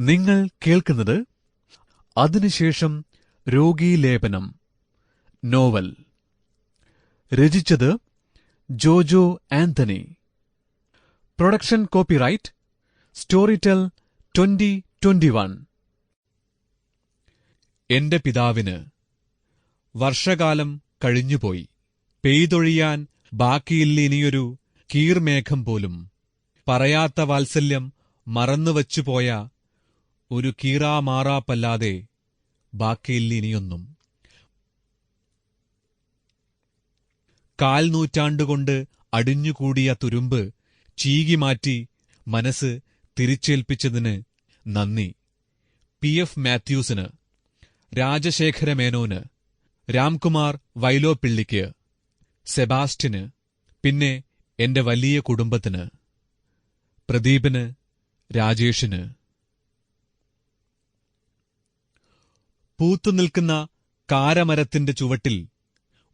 നിങ്ങൾ കേൾക്കുന്നത് അതിനുശേഷം രോഗീലേപനം നോവൽ. രചിച്ചത് ജോജോ ആന്റണി. പ്രൊഡക്ഷൻ കോപ്പിറൈറ്റ് ടെൽ ട്വന്റി ട്വന്റി വൺ. എന്റെ പിതാവിന് വർഷകാലം കഴിഞ്ഞുപോയി. പെയ്തൊഴിയാൻ ബാക്കിയില്ല ഇനിയൊരു കീർമേഘം പോലും. പറയാത്ത വാത്സല്യം മറന്നുവച്ചുപോയ ഒരു കീറാമാറാപ്പല്ലാതെ ബാക്കിയില്ല ഇനിയൊന്നും കാൽ നൂറ്റാണ്ടുകൊണ്ട് അടിഞ്ഞുകൂടിയ തുരുമ്പ് ചീകി മാറ്റി മനസ്സ് തിരിച്ചേൽപ്പിച്ചതിന് നന്ദി. പി. എഫ്. മാത്യൂസിന് രാജശേഖര മേനോന് രാംകുമാർ വൈലോപ്പിള്ളിക്ക് സെബാസ്റ്റിന് പിന്നെ എന്റെ വലിയ കുടുംബത്തിന് പ്രദീപിന് രാജേഷിന്. പൂത്തുനിൽക്കുന്ന കാരമരത്തിന്റെ ചുവട്ടിൽ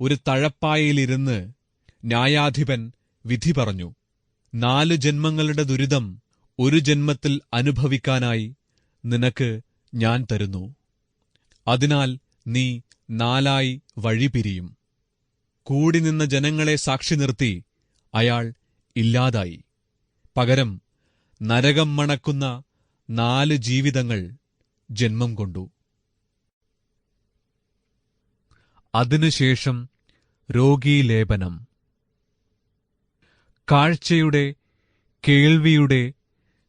ഒരു തഴപ്പായയിലിരുന്ന് ന്യായാധിപൻ വിധി പറഞ്ഞു നാല് ജന്മങ്ങളുടെ ദുരിതം ഒരു ജന്മത്തിൽ അനുഭവിക്കാനായി നിനക്ക് ഞാൻ തരുന്നു. അതിനാൽ നീ നാലായി വഴിപിരിയും. കൂടി നിന്ന ജനങ്ങളെ സാക്ഷി നിർത്തി അയാൾ ഇല്ലാതായി. പകരം നരകം മണക്കുന്ന നാല് ജീവിതങ്ങൾ ജന്മം കൊണ്ടു. അതിനുശേഷം രോഗീലേപനം കാഴ്ചയുടെ കേൾവിയുടെ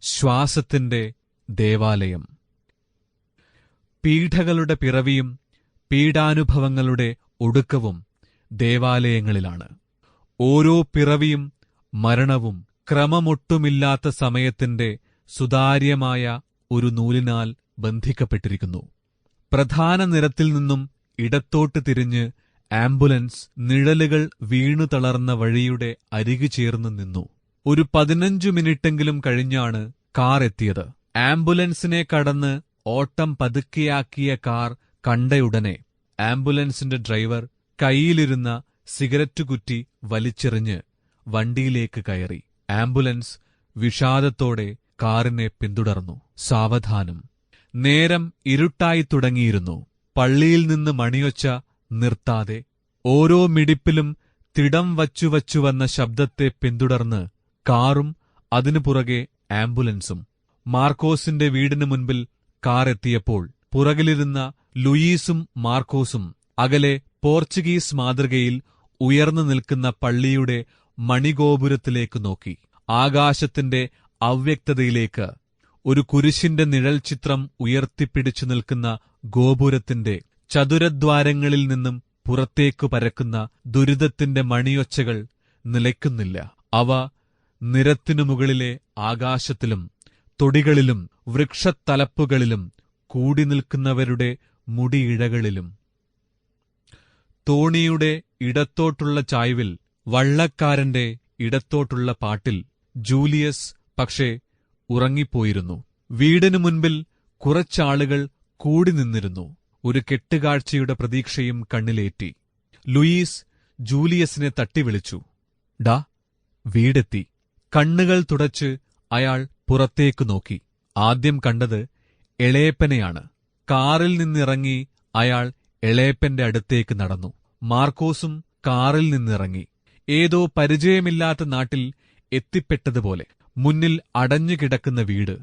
ശ്വാസത്തിന്റെ ദേവാലയം. പീഠകളുടെ പിറവിയും പീഡാനുഭവങ്ങളുടെ ഒടുക്കവും ദേവാലയങ്ങളിലാണ്. ഓരോ പിറവിയും മരണവും ക്രമമൊട്ടുമില്ലാത്ത സമയത്തിന്റെ സുതാര്യമായ ഒരു നൂലിനാൽ ബന്ധിക്കപ്പെട്ടിരിക്കുന്നു. പ്രധാന നിരത്തിൽ നിന്നും ഇടത്തോട്ട് തിരിഞ്ഞ് ആംബുലൻസ് നിഴലുകൾ വീണു തളർന്ന വഴിയുടെ അരികു ചേർന്ന് നിന്നു. ഒരു പതിനഞ്ചു മിനിറ്റെങ്കിലും കഴിഞ്ഞാണ് കാർ എത്തിയത്. ആംബുലൻസിനെ കടന്ന് ഓട്ടം പതുക്കെയാക്കിയ കാർ കണ്ടയുടനെ ആംബുലൻസിന്റെ ഡ്രൈവർ കൈയിലിരുന്ന സിഗരറ്റ് കുറ്റി വലിച്ചെറിഞ്ഞ് വണ്ടിയിലേക്ക് കയറി. ആംബുലൻസ് വിഷാദത്തോടെ കാറിനെ പിന്തുടർന്നു. സാവധാനം. നേരം ഇരുട്ടായി തുടങ്ങിയിരുന്നു. പള്ളിയിൽ നിന്ന് മണിയൊച്ച നിർത്താതെ ഓരോ മിടിപ്പിലും തിടം വച്ചു വന്ന ശബ്ദത്തെ പിന്തുടർന്ന് കാറും അതിനു പുറകെ ആംബുലൻസും. മാർക്കോസിന്റെ വീടിന് മുൻപിൽ കാറെത്തിയപ്പോൾ പുറകിലിരുന്ന ലൂയീസും മാർക്കോസും അകലെ പോർച്ചുഗീസ് മാതൃകയിൽ ഉയർന്നു നിൽക്കുന്ന പള്ളിയുടെ മണിഗോപുരത്തിലേക്ക് നോക്കി. ആകാശത്തിന്റെ അവ്യക്തതയിലേക്ക് ഒരു കുരിശിന്റെ നിഴൽ ചിത്രം ഉയർത്തിപ്പിടിച്ചു നിൽക്കുന്ന ഗോപുരത്തിന്റെ ചതുരദ്വാരങ്ങളിൽ നിന്നും പുറത്തേക്കു പരക്കുന്ന ദുരിതത്തിന്റെ മണിയൊച്ചകൾ നിലയ്ക്കുന്നില്ല. അവ നിരത്തിനു മുകളിലെ ആകാശത്തിലും തൊടികളിലും വൃക്ഷത്തലപ്പുകളിലും കൂടി നിൽക്കുന്നവരുടെ മുടിയിഴകളിലും. തോണിയുടെ ഇടത്തോട്ടുള്ള ചായ്വിൽ വള്ളക്കാരന്റെ ഇടത്തോട്ടുള്ള പാട്ടിൽ ജൂലിയസ് പക്ഷേ ഉറങ്ങിപ്പോയിരുന്നു. വീടിനു മുൻപിൽ കുറച്ചാളുകൾ കൂടി നിന്നിരുന്നു. ഒരു കെട്ടുകാഴ്ചയുടെ പ്രതീക്ഷയും കണ്ണിലേറ്റി. ലൂയിസ് ജൂലിയസിനെ തട്ടിവിളിച്ചു. ഡാ വീടെത്തി. കണ്ണുകൾ തുടച്ച് അയാൾ പുറത്തേക്കു നോക്കി. ആദ്യം കണ്ടത് എളേപ്പനെയാണ്. കാറിൽ നിന്നിറങ്ങി അയാൾ എളേപ്പന്റെ അടുത്തേക്ക് നടന്നു. മാർക്കോസും കാറിൽ നിന്നിറങ്ങി. ഏതോ പരിചയമില്ലാത്ത നാട്ടിൽ എത്തിപ്പെട്ടതുപോലെ. മുന്നിൽ അടഞ്ഞുകിടക്കുന്ന വീട്.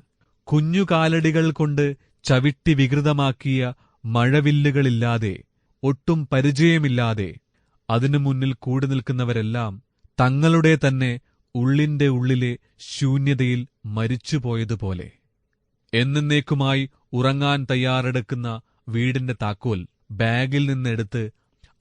കുഞ്ഞുകാലടികൾ കൊണ്ട് ചവിട്ടി വികൃതമാക്കിയ മഴവില്ലുകളില്ലാതെ ഒട്ടും പരിചയമില്ലാതെ അതിനു മുന്നിൽ കൂടി നിൽക്കുന്നവരെല്ലാം തങ്ങളുടെ തന്നെ ഉള്ളിന്റെ ഉള്ളിലെ ശൂന്യതയിൽ മരിച്ചുപോയതുപോലെ. എന്നേക്കുമായി ഉറങ്ങാൻ തയ്യാറെടുക്കുന്ന വീടിന്റെ താക്കോൽ ബാഗിൽ നിന്നെടുത്ത്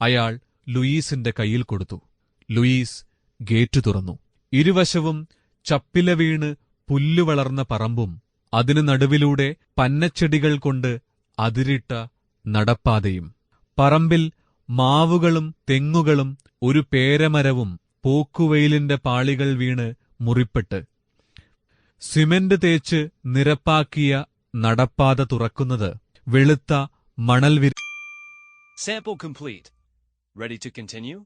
അയാൾ ലൂയിസിന്റെ കയ്യിൽ കൊടുത്തു. ലൂയിസ് ഗേറ്റ് തുറന്നു. ഇരുവശവും ചപ്പില വീണ് പുല്ലുവളർന്ന പറമ്പും അതിനു നടുവിലൂടെ പന്നച്ചെടികൾ കൊണ്ട് അതിരിട്ട നടപ്പാതയും പറമ്പിൽ മാവുകളും തെങ്ങുകളും ഒരു പേരമരവും പോക്കുവെയിലിന്റെ പാളികൾ വീണ് മുറിപ്പെട്ട് സിമന്റ് തേച്ച് നിരപ്പാക്കിയ നടപ്പാത തുറക്കുന്നത് വെളുത്ത മണൽവിരി Sample complete. Ready to continue?